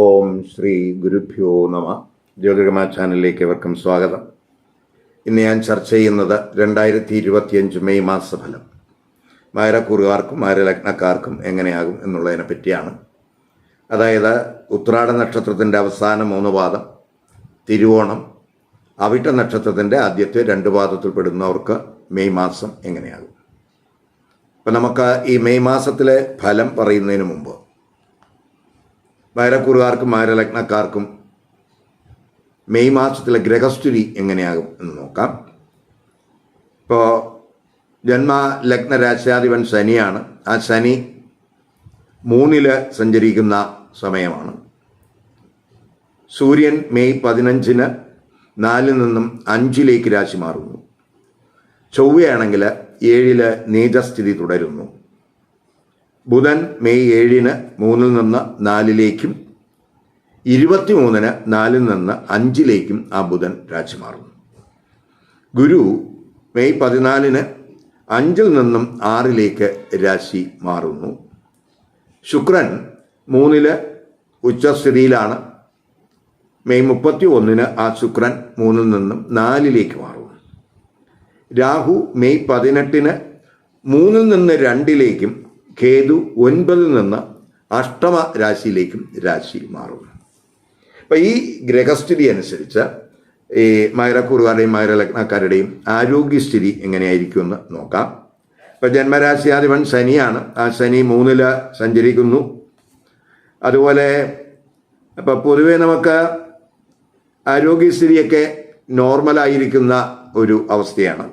ഓം ശ്രീ ഗുരുഭ്യോ നമ. ജ്യോതികമാ ചാനലിലേക്ക് ഏവർക്കും സ്വാഗതം. ഇന്ന് ഞാൻ ചർച്ച ചെയ്യുന്നത് രണ്ടായിരത്തി ഇരുപത്തിയഞ്ച് മെയ് മാസഫലം. മാരക്കൂറുകാർക്കും മാരലഗ്നക്കാർക്കും എങ്ങനെയാകും എന്നുള്ളതിനെ പറ്റിയാണ്. അതായത് ഉത്രാട നക്ഷത്രത്തിന്റെ അവസാന മൂന്ന് പാദം തിരുവോണം അവിട്ട നക്ഷത്രത്തിന്റെ ആദ്യത്തെ രണ്ട് പാദത്തിൽപ്പെടുന്നവർക്ക് മെയ് മാസം എങ്ങനെയാകും? അപ്പം നമുക്ക് ഈ മെയ് മാസത്തിലെ ഫലം പറയുന്നതിന് മുമ്പ് മകരക്കൂറുകാർക്കും മകരലഗ്നക്കാർക്കും മെയ് മാസത്തിലെ ഗ്രഹസ്ഥിതി എങ്ങനെയാകും എന്ന് നോക്കാം. ഇപ്പോൾ ജന്മ ലഗ്ന രാശാധിപൻ ശനിയാണ്. ആ ശനി മൂന്നിൽ സഞ്ചരിക്കുന്ന സമയമാണ്. സൂര്യൻ മെയ് പതിനഞ്ചിന് നാലിൽ നിന്നും അഞ്ചിലേക്ക് രാശി മാറുന്നു. ചൊവ്വയാണെങ്കിൽ ഏഴിൽ നീചസ്ഥിതി തുടരുന്നു. ബുധൻ മെയ് ഏഴിന് മൂന്നിൽ നിന്ന് നാലിലേക്കും ഇരുപത്തിമൂന്നിന് നാലിൽ നിന്ന് അഞ്ചിലേക്കും ആ ബുധൻ രാശി ഗുരു മെയ് പതിനാലിന് അഞ്ചിൽ നിന്നും ആറിലേക്ക് രാശി മാറുന്നു. ശുക്രൻ മൂന്നിൽ ഉച്ചസ്ഥിതിയിലാണ്. മെയ് മുപ്പത്തി ഒന്നിന് ആ ശുക്രൻ മൂന്നിൽ നിന്നും നാലിലേക്ക് മാറുന്നു. രാഹു മെയ് പതിനെട്ടിന് മൂന്നിൽ നിന്ന് രണ്ടിലേക്കും കേതു ഒൻപതിൽ നിന്ന് അഷ്ടമ രാശിയിലേക്കും രാശി മാറും. അപ്പം ഈ ഗ്രഹസ്ഥിതി അനുസരിച്ച് ഈ മകരക്കുറുകാരുടെയും മകരലഗ്നക്കാരുടെയും ആരോഗ്യസ്ഥിതി എങ്ങനെയായിരിക്കുമെന്ന് നോക്കാം. ഇപ്പം ജന്മരാശിയാധിപൻ ശനിയാണ്. ആ ശനി മൂന്നിൽ സഞ്ചരിക്കുന്നു. അതുപോലെ ഇപ്പം പൊതുവെ നമുക്ക് ആരോഗ്യസ്ഥിതിയൊക്കെ നോർമലായിരിക്കുന്ന ഒരു അവസ്ഥയാണ്.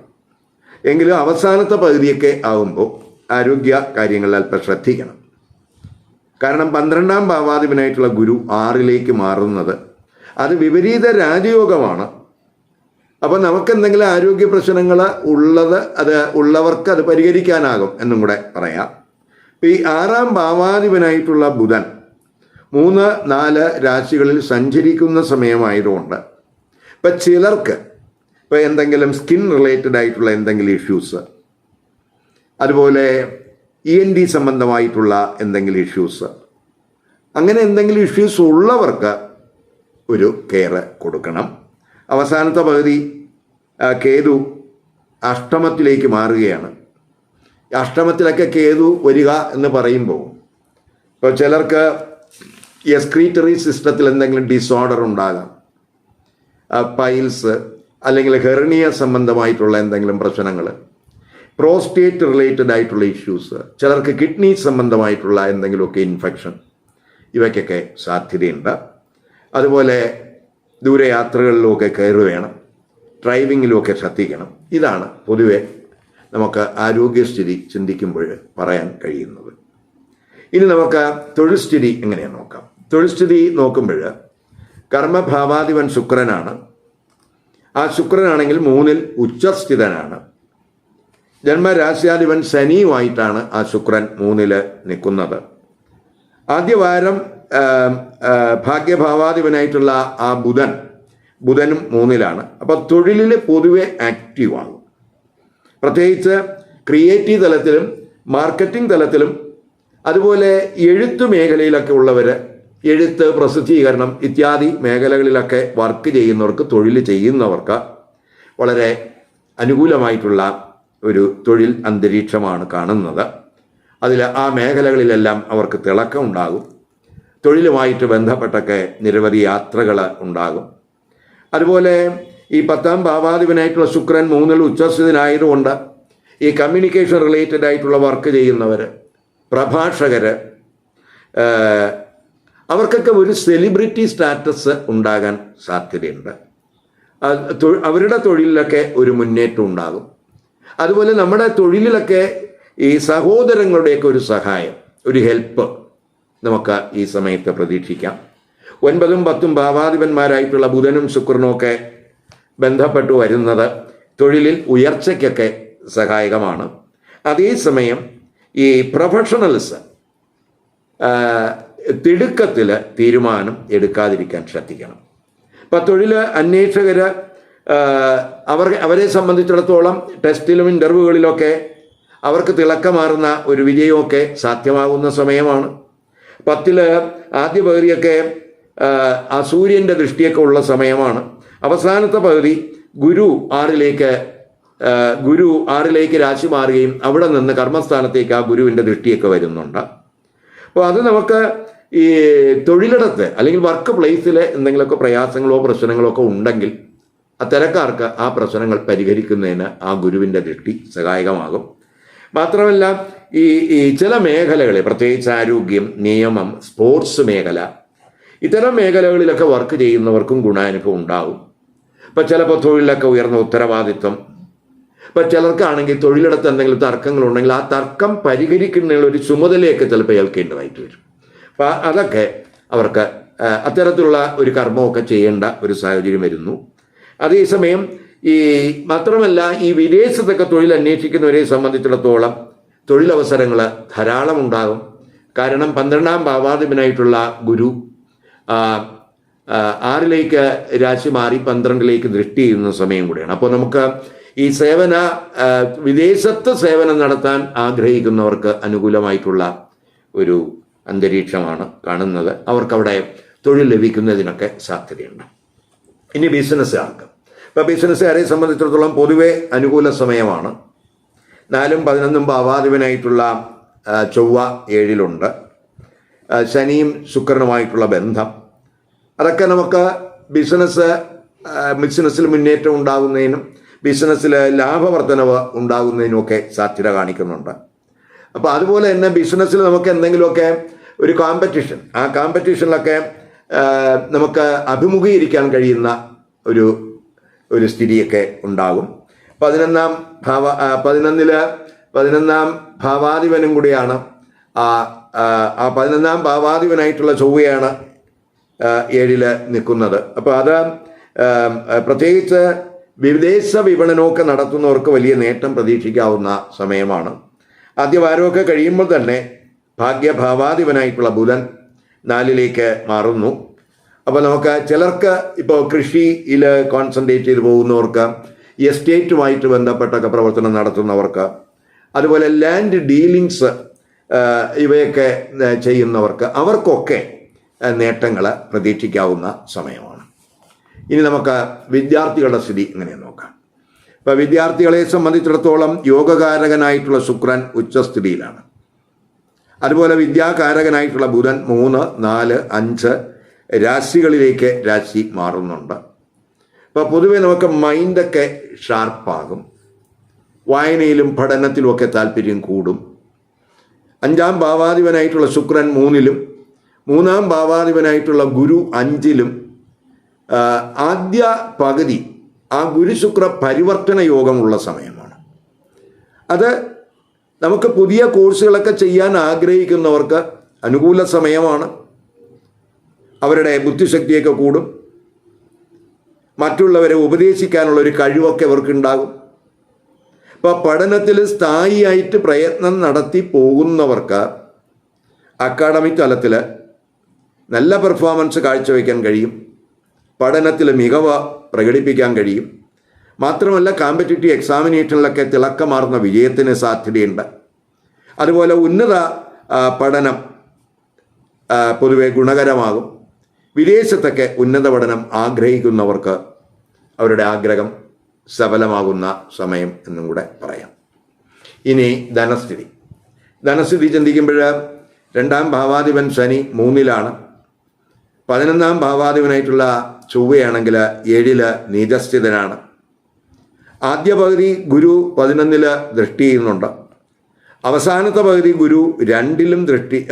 എങ്കിലും അവസാനത്തെ പകുതിയൊക്കെ ആകുമ്പോൾ ആരോഗ്യ കാര്യങ്ങളിൽ അല്പം ശ്രദ്ധിക്കണം. കാരണം പന്ത്രണ്ടാം ഭാവാധിപനായിട്ടുള്ള ഗുരു ആറിലേക്ക് മാറുന്നത് അത് വിപരീത രാജയോഗമാണ്. അപ്പോൾ നമുക്ക് എന്തെങ്കിലും ആരോഗ്യ പ്രശ്നങ്ങൾ ഉള്ളത് അത് ഉള്ളവർക്ക് അത് പരിഹരിക്കാനാകും എന്നും കൂടെ പറയാം. ഈ ആറാം ഭാവാധിപനായിട്ടുള്ള ബുധൻ മൂന്ന് നാല് രാശികളിൽ സഞ്ചരിക്കുന്ന സമയമായതുകൊണ്ട് ഇപ്പം ചിലർക്ക് ഇപ്പം എന്തെങ്കിലും സ്കിൻ റിലേറ്റഡ് ആയിട്ടുള്ള എന്തെങ്കിലും ഇഷ്യൂസ് അതുപോലെ ഇ എൻ ഡി സംബന്ധമായിട്ടുള്ള എന്തെങ്കിലും ഇഷ്യൂസ് അങ്ങനെ എന്തെങ്കിലും ഇഷ്യൂസ് ഉള്ളവർക്ക് ഒരു കെയർ കൊടുക്കണം. അവസാനത്തെ പകുതി കേതു അഷ്ടമത്തിലേക്ക് മാറുകയാണ്. അഷ്ടമത്തിലൊക്കെ കേതു വരിക എന്ന് പറയുമ്പോൾ ഇപ്പോൾ ചിലർക്ക് എസ്ക്രീറ്ററി സിസ്റ്റത്തിൽ എന്തെങ്കിലും ഡിസോർഡർ ഉണ്ടാകാം. പൈൽസ് അല്ലെങ്കിൽ ഹെർണിയ സംബന്ധമായിട്ടുള്ള എന്തെങ്കിലും പ്രശ്നങ്ങൾ. പ്രോസ്റ്റേറ്റ് റിലേറ്റഡ് ആയിട്ടുള്ള ഇഷ്യൂസ് ചിലർക്ക് കിഡ്നി സംബന്ധമായിട്ടുള്ള എന്തെങ്കിലുമൊക്കെ ഇൻഫെക്ഷൻ ഇവയ്ക്കൊക്കെ സാധ്യതയുണ്ട്. അതുപോലെ ദൂരയാത്രകളിലുമൊക്കെ കയറി വേണം ഡ്രൈവിങ്ങിലുമൊക്കെ ശ്രദ്ധിക്കണം. ഇതാണ് പൊതുവെ നമുക്ക് ആരോഗ്യസ്ഥിതി ചിന്തിക്കുമ്പോൾ പറയാൻ കഴിയുന്നത്. ഇനി നമുക്ക് തൊഴിൽ സ്ഥിതി എങ്ങനെയാണ് നോക്കാം. തൊഴിൽ സ്ഥിതി നോക്കുമ്പോൾ കർമ്മഭാവാധിപൻ ശുക്രനാണ്. ആ ശുക്രനാണെങ്കിൽ മൂന്നിൽ ഉച്ചസ്ഥിതനാണ്. ജന്മരാശ്യാധിപൻ ശനിയുമായിട്ടാണ് ആ ശുക്രൻ മൂന്നിൽ നിൽക്കുന്നത്. ആദ്യ വാരം ഭാഗ്യഭാവാധിപനായിട്ടുള്ള ആ ബുധൻ ബുധനും മൂന്നിലാണ്. അപ്പോൾ തൊഴിലിൽ പൊതുവെ ആക്റ്റീവാകും പ്രത്യേകിച്ച് ക്രിയേറ്റീവ് തലത്തിലും മാർക്കറ്റിംഗ് തലത്തിലും അതുപോലെ എഴുത്ത് മേഖലയിലൊക്കെ ഉള്ളവർ എഴുത്ത് പ്രസിദ്ധീകരണം ഇത്യാദി മേഖലകളിലൊക്കെ വർക്ക് ചെയ്യുന്നവർക്ക് തൊഴിൽ ചെയ്യുന്നവർക്ക് വളരെ അനുകൂലമായിട്ടുള്ള ഒരു തൊഴിൽ അന്തരീക്ഷമാണ് കാണുന്നത്. അതിൽ ആ മേഖലകളിലെല്ലാം അവർക്ക് തിളക്കം ഉണ്ടാകും. തൊഴിലുമായിട്ട് ബന്ധപ്പെട്ടൊക്കെ നിരവധി യാത്രകൾ ഉണ്ടാകും. അതുപോലെ ഈ പത്താം ഭാവാധിപനായിട്ടുള്ള ശുക്രൻ മൂന്നിൽ ഉച്ചസ്ഥിതനായതുകൊണ്ട് ഈ കമ്മ്യൂണിക്കേഷൻ റിലേറ്റഡ് ആയിട്ടുള്ള വർക്ക് ചെയ്യുന്നവർ പ്രഭാഷകർ അവർക്കൊക്കെ ഒരു സെലിബ്രിറ്റി സ്റ്റാറ്റസ് ഉണ്ടാകാൻ സാധ്യതയുണ്ട്. അവരുടെ തൊഴിലിലൊക്കെ ഒരു മുന്നേറ്റം ഉണ്ടാകും. അതുപോലെ നമ്മുടെ തൊഴിലിലൊക്കെ ഈ സഹോദരങ്ങളുടെയൊക്കെ ഒരു സഹായം ഒരു ഹെൽപ്പ് നമുക്ക് ഈ സമയത്ത് പ്രതീക്ഷിക്കാം. ഒൻപതും പത്തും ഭാവാധിപന്മാരായിട്ടുള്ള ബുധനും ശുക്രനും ഒക്കെ ബന്ധപ്പെട്ടു വരുന്നത് തൊഴിലിൽ ഉയർച്ചയ്ക്കൊക്കെ സഹായകമാണ്. അതേസമയം ഈ പ്രൊഫഷണൽസ് തിടുക്കത്തിൽ തീരുമാനം എടുക്കാതിരിക്കാൻ ശ്രദ്ധിക്കണം. ഇപ്പം തൊഴിൽ അന്വേഷകർ അവർ അവരെ സംബന്ധിച്ചിടത്തോളം ടെസ്റ്റിലും ഇന്റർവ്യൂകളിലൊക്കെ അവർക്ക് തിളക്കമാറുന്ന ഒരു വിജയമൊക്കെ സാധ്യമാകുന്ന സമയമാണ്. പത്തിൽ ആദ്യ പകുതിയൊക്കെ ആ സൂര്യന്റെ ദൃഷ്ടിയൊക്കെ ഉള്ള സമയമാണ്. അവസാനത്തെ പകുതി ഗുരു ആറിലേക്ക് ഗുരു ആറിലേക്ക് രാശി മാറുകയും അവിടെ നിന്ന് കർമ്മസ്ഥാനത്തേക്ക് ആ ഗുരുവിന്റെ ദൃഷ്ടിയൊക്കെ വരുന്നുണ്ട്. അപ്പോൾ അത് നമുക്ക് ഈ തൊഴിലിടത്ത് അല്ലെങ്കിൽ വർക്ക് പ്ലേസിലെ എന്തെങ്കിലുമൊക്കെ പ്രയാസങ്ങളോ പ്രശ്നങ്ങളോ ഒക്കെ ഉണ്ടെങ്കിൽ അത്തരക്കാർക്ക് ആ പ്രശ്നങ്ങൾ പരിഹരിക്കുന്നതിന് ആ ഗുരുവിന്റെ ദൃഷ്ടി സഹായകമാകും. മാത്രമല്ല ഈ ഈ ചില മേഖലകളിൽ പ്രത്യേകിച്ച് ആരോഗ്യം നിയമം സ്പോർട്സ് മേഖല ഇത്തരം മേഖലകളിലൊക്കെ വർക്ക് ചെയ്യുന്നവർക്കും ഗുണാനുഭവം ഉണ്ടാവും. ഇപ്പം ചിലപ്പോൾ തൊഴിലിലൊക്കെ ഉയർന്ന ഉത്തരവാദിത്വം. ഇപ്പം ചിലർക്കാണെങ്കിൽ തൊഴിലിടത്ത് എന്തെങ്കിലും തർക്കങ്ങളുണ്ടെങ്കിൽ ആ തർക്കം പരിഹരിക്കുന്നതിനുള്ള ഒരു ചുമതലയൊക്കെ ചിലപ്പോൾ ഏൽക്കേണ്ടതായിട്ട് വരും. അപ്പം അതൊക്കെ അവർക്ക് അത്തരത്തിലുള്ള ഒരു കർമ്മമൊക്കെ ചെയ്യേണ്ട ഒരു സാഹചര്യം വരുന്നു. അതേസമയം ഈ മാത്രമല്ല ഈ വിദേശത്തൊക്കെ തൊഴിൽ അന്വേഷിക്കുന്നവരെ സംബന്ധിച്ചിടത്തോളം തൊഴിലവസരങ്ങൾ ധാരാളം ഉണ്ടാകും കാരണം പന്ത്രണ്ടാം ഭാവാധിപനായിട്ടുള്ള ഗുരു ആറിലേക്ക് രാശി മാറി പന്ത്രണ്ടിലേക്ക് ദൃഷ്ടി ചെയ്യുന്ന സമയം കൂടിയാണ്. അപ്പോൾ നമുക്ക് ഈ സേവന വിദേശത്ത് സേവനം നടത്താൻ ആഗ്രഹിക്കുന്നവർക്ക് അനുകൂലമായിട്ടുള്ള ഒരു അന്തരീക്ഷമാണ് കാണുന്നത്. അവർക്കവിടെ തൊഴിൽ ലഭിക്കുന്നതിനൊക്കെ സാധ്യതയുണ്ട്. ഇനി ബിസിനസ്സുകാർക്ക് ഇപ്പോൾ ബിസിനസ്സുകാരെ സംബന്ധിച്ചിടത്തോളം പൊതുവെ അനുകൂല സമയമാണ്. നാലും പതിനൊന്നും ഭാവാധിപനായിട്ടുള്ള ചൊവ്വ ഏഴിലുണ്ട്. ശനിയും ശുക്രനുമായിട്ടുള്ള ബന്ധം. അതൊക്കെ നമുക്ക് ബിസിനസ് ബിസിനസ്സിൽ മുന്നേറ്റം ഉണ്ടാകുന്നതിനും ബിസിനസ്സിൽ ലാഭവർദ്ധനവ് ഉണ്ടാകുന്നതിനുമൊക്കെ സാധ്യത കാണിക്കുന്നുണ്ട്. അപ്പോൾ അതുപോലെ തന്നെ ബിസിനസ്സിൽ നമുക്ക് എന്തെങ്കിലുമൊക്കെ ഒരു കോമ്പറ്റീഷൻ ആ കോമ്പറ്റീഷനിലൊക്കെ നമുക്ക് അഭിമുഖീകരിക്കാൻ കഴിയുന്ന ഒരു ഒരു സ്ഥിതിയൊക്കെ ഉണ്ടാകും. പതിനൊന്നാം ഭാവ പതിനൊന്നിൽ പതിനൊന്നാം ഭാവാധിപനും കൂടിയാണ്. ആ ആ, പതിനൊന്നാം ഭാവാധിപനായിട്ടുള്ള ചൊവ്വയാണ് ഏഴിൽ നിൽക്കുന്നത്. അപ്പോൾ അത് പ്രത്യേകിച്ച് വിദേശ വിപണനമൊക്കെ നടത്തുന്നവർക്ക് വലിയ നേട്ടം പ്രതീക്ഷിക്കാവുന്ന സമയമാണ്. ആദ്യ വാരമൊക്കെ കഴിയുമ്പോൾ തന്നെ ഭാഗ്യഭാവാധിപനായിട്ടുള്ള ബുധൻ നാലിലേക്ക് മാറുന്നു. അപ്പോൾ നമുക്ക് ചിലർക്ക് ഇപ്പോൾ കൃഷിയിൽ കോൺസെൻട്രേറ്റ് ചെയ്ത് പോകുന്നവർക്ക് എസ്റ്റേറ്റുമായിട്ട് ബന്ധപ്പെട്ടൊക്കെ പ്രവർത്തനം നടത്തുന്നവർക്ക് അതുപോലെ ലാൻഡ് ഡീലിങ്സ് ഇവയൊക്കെ ചെയ്യുന്നവർക്ക് അവർക്കൊക്കെ നേട്ടങ്ങൾ പ്രതീക്ഷിക്കാവുന്ന സമയമാണ്. ഇനി നമുക്ക് വിദ്യാർത്ഥികളുടെ സ്ഥിതി ഇങ്ങനെ നോക്കാം. ഇപ്പോൾ വിദ്യാർത്ഥികളെ സംബന്ധിച്ചിടത്തോളം യോഗകാരകനായിട്ടുള്ള ശുക്രൻ ഉച്ചസ്ഥിതിയിലാണ്. അതുപോലെ വിദ്യാകാരകനായിട്ടുള്ള ബുധൻ മൂന്ന് നാല് അഞ്ച് രാശികളിലേക്ക് രാശി മാറുന്നുണ്ട്. അപ്പോൾ പൊതുവെ നമുക്ക് മൈൻഡൊക്കെ ഷാർപ്പാകും വായനയിലും പഠനത്തിലുമൊക്കെ താല്പര്യം കൂടും. അഞ്ചാം ഭാവാധിപനായിട്ടുള്ള ശുക്രൻ മൂന്നിലും മൂന്നാം ഭാവാധിപനായിട്ടുള്ള ഗുരു അഞ്ചിലും ആദ്യ പകുതി ആ ഗുരുശുക്ര പരിവർത്തന യോഗമുള്ള സമയമാണ്. അത് നമുക്ക് പുതിയ കോഴ്സുകളൊക്കെ ചെയ്യാൻ ആഗ്രഹിക്കുന്നവർക്ക് അനുകൂല സമയമാണ്. അവരുടെ ബുദ്ധിശക്തിയൊക്കെ കൂടും. മറ്റുള്ളവരെ ഉപദേശിക്കാനുള്ള ഒരു കഴിവൊക്കെ അവർക്കുണ്ടാകും അപ്പോൾ പഠനത്തിൽ സ്ഥായിയായിട്ട് പ്രയത്നം നടത്തി പോകുന്നവർക്ക് അക്കാഡമിക് തലത്തിൽ നല്ല പെർഫോമൻസ് കാഴ്ചവെക്കാൻ കഴിയും. പഠനത്തിൽ മികവ് പ്രകടിപ്പിക്കാൻ കഴിയും. മാത്രമല്ല കോമ്പറ്റേറ്റീവ് എക്സാമിനേഷനിലൊക്കെ തിളക്കമാർന്ന വിജയത്തിന് സാധ്യതയുണ്ട്. അതുപോലെ ഉന്നത പഠനം പൊതുവെ ഗുണകരമാകും. വിദേശത്തൊക്കെ ഉന്നത പഠനം ആഗ്രഹിക്കുന്നവർക്ക് അവരുടെ ആഗ്രഹം സഫലമാകുന്ന സമയം എന്നും കൂടെ പറയാം. ഇനി ധനസ്ഥിതി. ധനസ്ഥിതി ചിന്തിക്കുമ്പോൾ രണ്ടാം ഭാവാധിപൻ ശനി മൂന്നിലാണ്. പതിനൊന്നാം ഭാവാധിപനായിട്ടുള്ള ചൊവ്വയാണെങ്കിൽ ഏഴിൽ നീചസ്ഥിതനാണ്. ആദ്യ പകുതി ഗുരു പതിനൊന്നിൽ ദൃഷ്ടി ചെയ്യുന്നുണ്ട്. അവസാനത്തെ പകുതി ഗുരു രണ്ടിലും ദൃഷ്ടി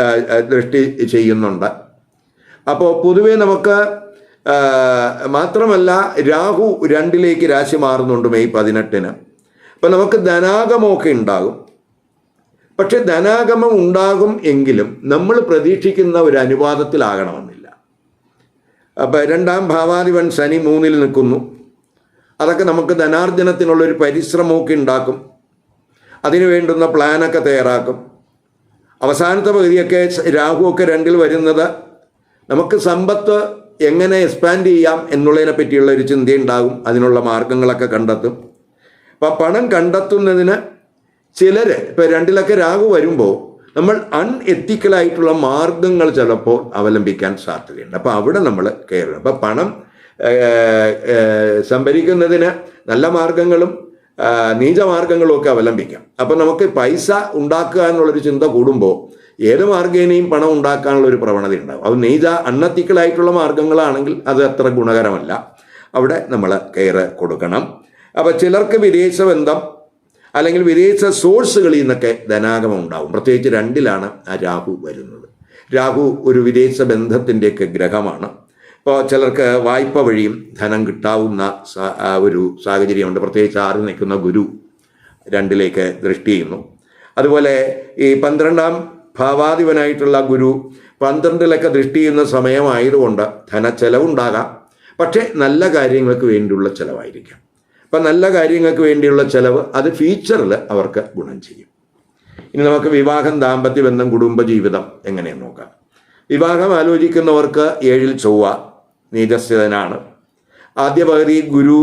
ദൃഷ്ടി ചെയ്യുന്നുണ്ട്. അപ്പോൾ പൊതുവെ നമുക്ക് മാത്രമല്ല രാഹു രണ്ടിലേക്ക് രാശി മാറുന്നുണ്ട് മെയ് പതിനെട്ടിന്. അപ്പം നമുക്ക് ധനാഗമമൊക്കെ ഉണ്ടാകും. പക്ഷെ ധനാഗമം ഉണ്ടാകും എങ്കിലും നമ്മൾ പ്രതീക്ഷിക്കുന്ന ഒരു അനുപാതത്തിലാകണമെന്നില്ല. അപ്പം രണ്ടാം ഭാവാധിപൻ ശനി മൂന്നിൽ നിൽക്കുന്നു. അതൊക്കെ നമുക്ക് ധനാർജനത്തിനുള്ളൊരു പരിശ്രമമൊക്കെ ഉണ്ടാക്കും. അതിനു വേണ്ടുന്ന പ്ലാനൊക്കെ തയ്യാറാക്കും. അവസാനത്തെ പകുതിയൊക്കെ രാഹുവൊക്കെ രണ്ടിൽ വരുന്നത് നമുക്ക് സമ്പത്ത് എങ്ങനെ എക്സ്പാൻഡ് ചെയ്യാം എന്നുള്ളതിനെ പറ്റിയുള്ള ഒരു ചിന്തയുണ്ടാകും. അതിനുള്ള മാർഗങ്ങളൊക്കെ കണ്ടെത്തും. അപ്പം പണം കണ്ടെത്തുന്നതിന് ചിലർ ഇപ്പം രണ്ടിലൊക്കെ രാഹു വരുമ്പോൾ നമ്മൾ അൺഎത്തിക്കലായിട്ടുള്ള മാർഗങ്ങൾ ചിലപ്പോൾ അവലംബിക്കാൻ സാധ്യതയുണ്ട്. അപ്പോൾ അവിടെ നമ്മൾ കയറണം അപ്പോൾ പണം സംഭരിക്കുന്നതിന് നല്ല മാർഗങ്ങളും നീചമാർഗങ്ങളും ഒക്കെ അവലംബിക്കാം. അപ്പം നമുക്ക് പൈസ ഉണ്ടാക്കുക എന്നുള്ളൊരു ചിന്ത കൂടുമ്പോൾ ഏത് മാർഗേനയും പണം ഉണ്ടാക്കാനുള്ള ഒരു പ്രവണത ഉണ്ടാവും. അത് നീച അണ്ണത്തിക്കളായിട്ടുള്ള മാർഗങ്ങളാണെങ്കിൽ അത് അത്ര ഗുണകരമല്ല. അവിടെ നമ്മൾ കെയർ കൊടുക്കണം. അപ്പം ചിലർക്ക് വിദേശ ബന്ധം അല്ലെങ്കിൽ വിദേശ സോഴ്സുകളിൽ നിന്നൊക്കെ ധനാഗമം ഉണ്ടാവും. പ്രത്യേകിച്ച് രണ്ടിലാണ് ആ രാഹു വരുന്നത്. രാഹു ഒരു വിദേശ ബന്ധത്തിന്റെയൊക്കെ ഗ്രഹമാണ്. ഇപ്പോൾ ചിലർക്ക് വായ്പ വഴിയും ധനം കിട്ടാവുന്ന ഒരു സാഹചര്യമുണ്ട്. പ്രത്യേകിച്ച് ആറി നിൽക്കുന്ന ഗുരു രണ്ടിലേക്ക് ദൃഷ്ടി ചെയ്യുന്നു. അതുപോലെ ഈ പന്ത്രണ്ടാം ഭാവാധിപനായിട്ടുള്ള ഗുരു പന്ത്രണ്ടിലൊക്കെ ദൃഷ്ടി ചെയ്യുന്ന സമയമായതുകൊണ്ട് ധന ചെലവുണ്ടാകാം. പക്ഷേ നല്ല കാര്യങ്ങൾക്ക് വേണ്ടിയുള്ള ചിലവായിരിക്കാം. അപ്പം നല്ല കാര്യങ്ങൾക്ക് വേണ്ടിയുള്ള ചിലവ് അത് ഫ്യൂച്ചറിൽ അവർക്ക് ഗുണം ചെയ്യും. ഇനി നമുക്ക് വിവാഹം ദാമ്പത്യ ബന്ധം കുടുംബജീവിതം എങ്ങനെയാണ് നോക്കാം? വിവാഹം ആലോചിക്കുന്നവർക്ക് ഏഴിൽ ചൊവ്വ നീതസ്ഥിതനാണ് ആദ്യ പകുതി ഗുരു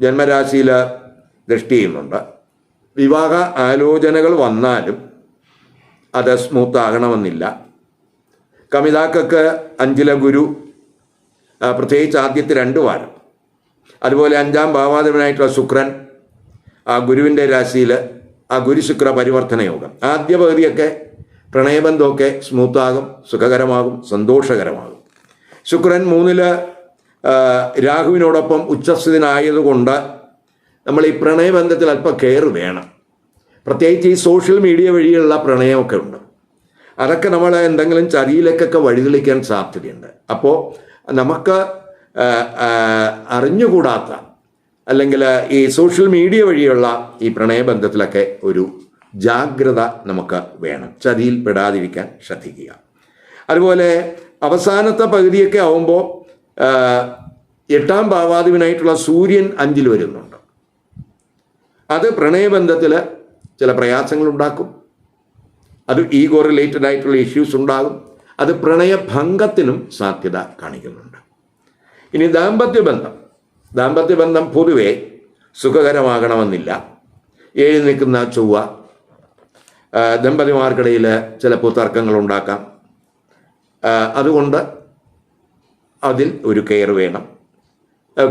ജന്മരാശിയിൽ ദൃഷ്ടി ചെയ്യുന്നുണ്ട്. വിവാഹ ആലോചനകൾ വന്നാലും അത് സ്മൂത്ത് ആകണമെന്നില്ല കമിതാക്കൾക്ക് അഞ്ചില ഗുരു പ്രത്യേകിച്ച് ആദ്യത്തെ രണ്ട് വാരം. അതുപോലെ അഞ്ചാം ഭാവാധിപനായിട്ടുള്ള ശുക്രൻ ആ ഗുരുവിന്റെ രാശിയിൽ ആ ഗുരുശുക്ര പരിവർത്തന യോഗം. ആദ്യ പകുതിയൊക്കെ പ്രണയബന്ധമൊക്കെ സ്മൂത്താകും സുഖകരമാകും സന്തോഷകരമാകും. ശുക്രൻ മൂന്നിൽ രാഹുവിനോടൊപ്പം ഉച്ചസ്ഥിതനായതുകൊണ്ട് നമ്മൾ ഈ പ്രണയബന്ധത്തിൽ അല്പം കെയർ വേണം. പ്രത്യേകിച്ച് ഈ സോഷ്യൽ മീഡിയ വഴിയുള്ള പ്രണയമൊക്കെ ഉണ്ട്. അതൊക്കെ നമ്മൾ എന്തെങ്കിലും ചതിയിലേക്കൊക്കെ വഴിതെളിക്കാൻ സാധ്യതയുണ്ട്. അപ്പോൾ നമുക്ക് അറിഞ്ഞുകൂടാത്ത അല്ലെങ്കിൽ ഈ സോഷ്യൽ മീഡിയ വഴിയുള്ള ഈ പ്രണയബന്ധത്തിലൊക്കെ ഒരു ജാഗ്രത നമുക്ക് വേണം. ചതിയിൽ പെടാതിരിക്കാൻ ശ്രദ്ധിക്കുക. അതുപോലെ അവസാനത്തെ പകുതിയൊക്കെ ആവുമ്പോൾ എട്ടാം ഭാവാധിപനായിട്ടുള്ള സൂര്യൻ അഞ്ചിൽ വരുന്നുണ്ട്. അത് പ്രണയബന്ധത്തിൽ ചില പ്രയാസങ്ങൾ ഉണ്ടാക്കും അത് ഈഗോ റിലേറ്റഡ് ആയിട്ടുള്ള ഇഷ്യൂസ് ഉണ്ടാകും. അത് പ്രണയഭംഗത്തിനും സാധ്യത കാണിക്കുന്നുണ്ട്. ഇനി ദാമ്പത്യ ദാമ്പത്യബന്ധം ദാമ്പത്യ ബന്ധം പൊതുവെ സുഖകരമാകണമെന്നില്ല. ഏഴ് നിൽക്കുന്ന ചൊവ്വ ദമ്പതിമാർക്കിടയിൽ ചിലപ്പോൾ തർക്കങ്ങൾ ഉണ്ടാക്കാം അതുകൊണ്ട് അതിൽ ഒരു കെയർ വേണം.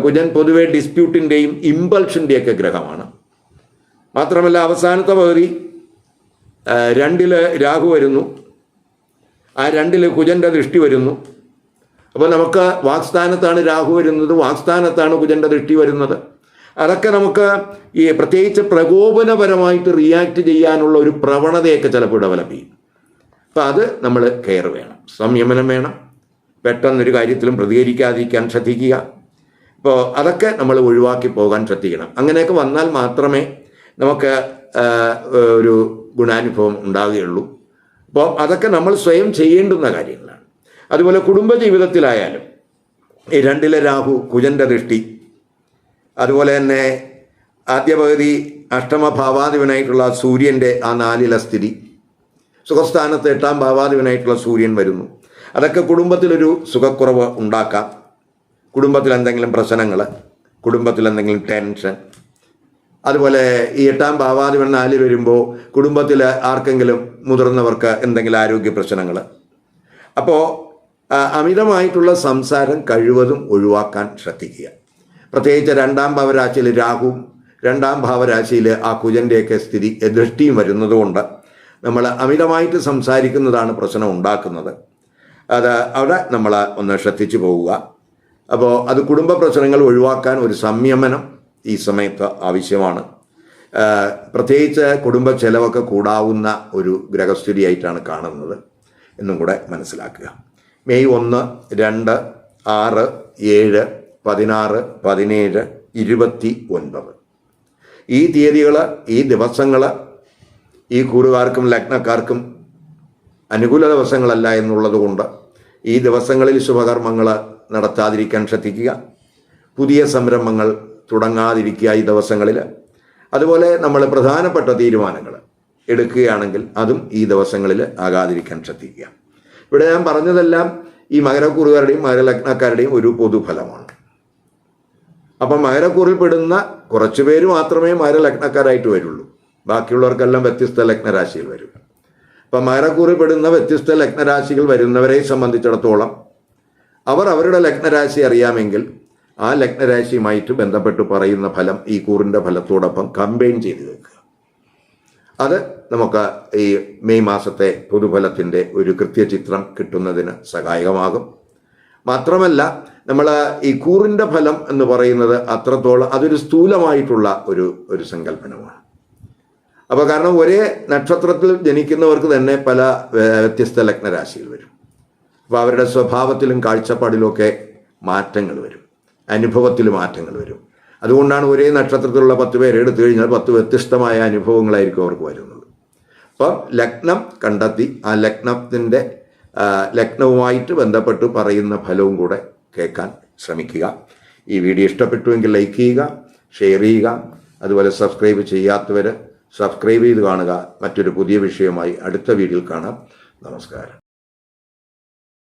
കുജൻ പൊതുവെ ഡിസ്പ്യൂട്ടിന്റെയും ഇമ്പൾഷന്റെയൊക്കെ ഗ്രഹമാണ്. മാത്രമല്ല അവസാനത്തെ പകുതി രണ്ടിൽ രാഹു വരുന്നു. ആ രണ്ടിൽ കുജന്റെ ദൃഷ്ടി വരുന്നു. അപ്പോൾ നമുക്ക് വാക്സ്ഥാനത്താണ് രാഹു വരുന്നത് വാക്സ്ഥാനത്താണ് കുജന്റെ ദൃഷ്ടി വരുന്നത്. അതൊക്കെ നമുക്ക് ഈ പ്രത്യേകിച്ച് പ്രകോപനപരമായിട്ട് റിയാക്ട് ചെയ്യാനുള്ള ഒരു പ്രവണതയൊക്കെ ചിലപ്പോൾ ഡെവലപ്പ് ചെയ്യും. അപ്പോൾ അത് നമ്മൾ കെയർ വേണം. സംയമനം വേണം. പെട്ടെന്നൊരു കാര്യത്തിലും പ്രതികരിക്കാതിരിക്കാൻ ശ്രദ്ധിക്കുക. ഇപ്പോൾ അതൊക്കെ നമ്മൾ ഒഴിവാക്കി പോകാൻ ശ്രദ്ധിക്കണം. അങ്ങനെയൊക്കെ വന്നാൽ മാത്രമേ നമുക്ക് ഒരു ഗുണാനുഭവം ഉണ്ടാകുകയുള്ളൂ അപ്പോൾ അതൊക്കെ നമ്മൾ സ്വയം ചെയ്യേണ്ടുന്ന കാര്യങ്ങളാണ്. അതുപോലെ കുടുംബജീവിതത്തിലായാലും ഈ രണ്ടിലെ രാഹു കുജന്റെ ദൃഷ്ടി അതുപോലെ തന്നെ ആദ്യപകുതി അഷ്ടമഭാവാധിപനായിട്ടുള്ള അഷ്ടമ ഭാവാധിപനായിട്ടുള്ള സൂര്യന്റെ ആ നാലിലെ സ്ഥിതി സുഖസ്ഥാനത്ത് എട്ടാം ഭാവാധിപനായിട്ടുള്ള സൂര്യൻ വരുന്നു. അതൊക്കെ കുടുംബത്തിലൊരു സുഖക്കുറവ് ഉണ്ടാക്കാം. കുടുംബത്തിൽ എന്തെങ്കിലും പ്രശ്നങ്ങൾ കുടുംബത്തിൽ എന്തെങ്കിലും ടെൻഷൻ. അതുപോലെ ഈ എട്ടാം ഭാവാധിപൻ നാലിൽ വരുമ്പോൾ കുടുംബത്തിൽ ആർക്കെങ്കിലും മുതിർന്നവർക്ക് എന്തെങ്കിലും ആരോഗ്യ പ്രശ്നങ്ങൾ അപ്പോൾ അമിതമായിട്ടുള്ള സംസാരം കഴിവതും ഒഴിവാക്കാൻ ശ്രദ്ധിക്കുക. പ്രത്യേകിച്ച് രണ്ടാം ഭാവരാശിയിൽ രാഹു രണ്ടാം ഭാവരാശിയിൽ ആ കുജന്റെയൊക്കെ സ്ഥിതി ദൃഷ്ടിയും വരുന്നതുകൊണ്ട് നമ്മൾ അമിതമായിട്ട് സംസാരിക്കുന്നതാണ് പ്രശ്നം ഉണ്ടാക്കുന്നത്. അത് അവിടെ നമ്മൾ ഒന്ന് ശ്രദ്ധിച്ചു പോവുക. അപ്പോൾ അത് കുടുംബ പ്രശ്നങ്ങൾ ഒഴിവാക്കാൻ ഒരു സംയമനം ഈ സമയത്ത് ആവശ്യമാണ്. പ്രത്യേകിച്ച് കുടുംബ ചെലവൊക്കെ കൂടാവുന്ന ഒരു ഗ്രഹസ്ഥിതിയായിട്ടാണ് കാണുന്നത് എന്നും കൂടെ മനസ്സിലാക്കുക. മെയ് ഒന്ന് രണ്ട് ആറ് ഏഴ് പതിനാറ് പതിനേഴ് ഇരുപത്തി ഒൻപത്. ഈ തീയതികൾ ഈ ദിവസങ്ങൾ ഈ കൂടുകാർക്കും ലഗ്നക്കാർക്കും അനുകൂല ദിവസങ്ങളല്ല എന്നുള്ളത് കൊണ്ട് ഈ ദിവസങ്ങളിൽ ശുഭകർമ്മങ്ങൾ നടത്താതിരിക്കാൻ ശ്രദ്ധിക്കുക. പുതിയ സംരംഭങ്ങൾ തുടങ്ങാതിരിക്കുക ഈ ദിവസങ്ങളിൽ. അതുപോലെ നമ്മൾ പ്രധാനപ്പെട്ട തീരുമാനങ്ങൾ എടുക്കുകയാണെങ്കിൽ അതും ഈ ദിവസങ്ങളിൽ ആകാതിരിക്കാൻ ശ്രദ്ധിക്കുക. ഇവിടെ ഞാൻ പറഞ്ഞതെല്ലാം ഈ മകരക്കൂറുകാരുടെയും മകരലഗ്നക്കാരുടെയും ഒരു പൊതുഫലമാണ്. അപ്പം മകരക്കുറിൽ പെടുന്ന കുറച്ചു പേര് മാത്രമേ മകരലഗ്നക്കാരായിട്ട് വരുള്ളൂ. ബാക്കിയുള്ളവർക്കെല്ലാം വ്യത്യസ്ത ലഗ്നരാശിയിൽ വരും. അപ്പൊ മകരക്കൂറിൽ പെടുന്ന വ്യത്യസ്ത ലഗ്നരാശികൾ വരുന്നവരെ സംബന്ധിച്ചിടത്തോളം അവർ അവരുടെ ലഗ്നരാശി അറിയാമെങ്കിൽ ആ ലഗ്നരാശിയുമായിട്ട് ബന്ധപ്പെട്ട് പറയുന്ന ഫലം ഈ കൂറിന്റെ ഫലത്തോടൊപ്പം കമ്പൈൻ ചെയ്ത് വെക്കുക. അത് നമുക്ക് ഈ മെയ് മാസത്തെ പൊതുഫലത്തിന്റെ ഒരു കൃത്യചിത്രം കിട്ടുന്നതിന് സഹായകമാകും. മാത്രമല്ല നമ്മൾ ഈ കൂറിന്റെ ഫലം എന്ന് പറയുന്നത് അത്രത്തോളം അതൊരു സ്ഥൂലമായിട്ടുള്ള ഒരു ഒരു സങ്കല്പനമാണ്. അപ്പോൾ കാരണം ഒരേ നക്ഷത്രത്തിൽ ജനിക്കുന്നവർക്ക് തന്നെ പല വ്യത്യസ്ത ലഗ്നരാശികൾ വരും. അപ്പോൾ അവരുടെ സ്വഭാവത്തിലും കാഴ്ചപ്പാടിലുമൊക്കെ മാറ്റങ്ങൾ വരും. അനുഭവത്തിൽ മാറ്റങ്ങൾ വരും. അതുകൊണ്ടാണ് ഒരേ നക്ഷത്രത്തിലുള്ള പത്ത് പേരെ എടുത്തു കഴിഞ്ഞാൽ പത്ത് വ്യത്യസ്തമായ അനുഭവങ്ങളായിരിക്കും അവർക്ക് വരുന്നത്. അപ്പം ലഗ്നം കണ്ടെത്തി ആ ലഗ്നത്തിന്റെ ലഗ്നവുമായിട്ട് ബന്ധപ്പെട്ട് പറയുന്ന ഫലവും കൂടെ കേൾക്കാൻ ശ്രമിക്കുക. ഈ വീഡിയോ ഇഷ്ടപ്പെട്ടുവെങ്കിൽ ലൈക്ക് ചെയ്യുക ഷെയർ ചെയ്യുക. അതുപോലെ സബ്സ്ക്രൈബ് ചെയ്യാത്തവർ സബ്സ്ക്രൈബ് ചെയ്ത് കാണുക. മറ്റൊരു പുതിയ വിഷയമായി അടുത്ത വീഡിയോയിൽ കാണാം. നമസ്കാരം.